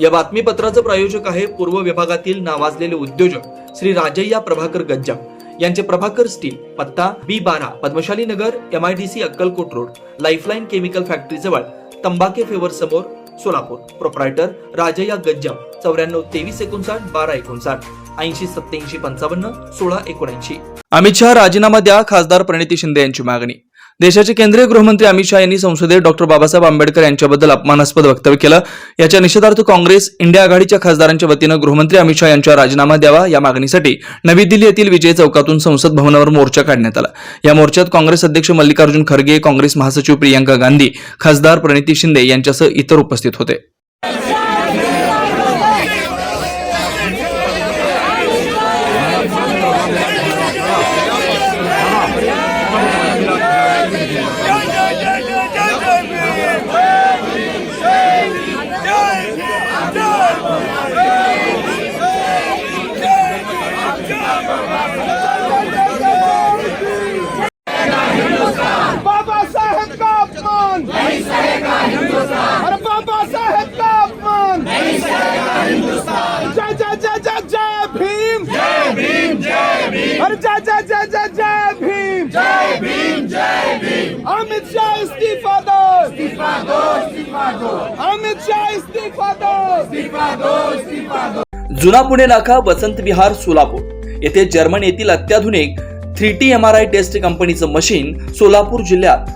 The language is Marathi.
या बातमीपत्राचं प्रायोजक आहे पूर्व विभागातील नावाजलेले उद्योजक श्री राजय्या प्रभाकर गज्जम यांचे प्रभाकर स्टील पत्ता बी बारा Padmashali Nagar M I D C Akkalkot road lifeline chemical factory जवळ तंबाके फेवर समोर सोलापूर. प्रोप्रायटर राजय्या गज्जम चौऱ्याण्णव तेवीस एकोणसाठ बारा एकोणसाठ ऐंशी सत्याऐंशी पंचावन्न सोळा एकोणऐंशी. अमित शहा राजीनामा द्या. खासदार प्रणिती शिंदे यांची मागणी. देशाचे केंद्रीय गृहमंत्री अमित शहा यांनी संसदेत डॉक्टर बाबासाहेब आंबेडकर यांच्याबद्दल अपमानास्पद वक्तव्य केलं. याच्या निषेधार्थ काँग्रेस इंडिया आघाडीच्या खासदारांच्या वतीनं गृहमंत्री अमित शहा यांच्या राजीनामा द्यावा या मागणीसाठी नवी दिल्ली येथील विजय चौकातून संसद भवनावर मोर्चा काढण्यात आला. या मोर्चात काँग्रेस अध्यक्ष मल्लिकार्जुन खरगे काँग्रेस महासचिव प्रियंका गांधी खासदार प्रणिती शिंदे यांच्यासह इतर उपस्थित होते बाबासाहेब का अपमान अरे बाबासाहेब का अपमान जय जय जय जय जय भीम जय भीम अरे जय जय जय जय जय भीम। जय भीम जय भीम। अमित शाह इस्तीफा दो। इस्तीफा दो इस्तीफा दो। अमित शाह इस्तीफा दो। इस्तीफा दो इस्तीफा दो। जुना पुणे नाका वसंत विहार सोलापूर. येथे जर्मन येथील अत्याधुनिक three T M R I test कंपनीचं मशीन सोलापूर जिल्ह्यात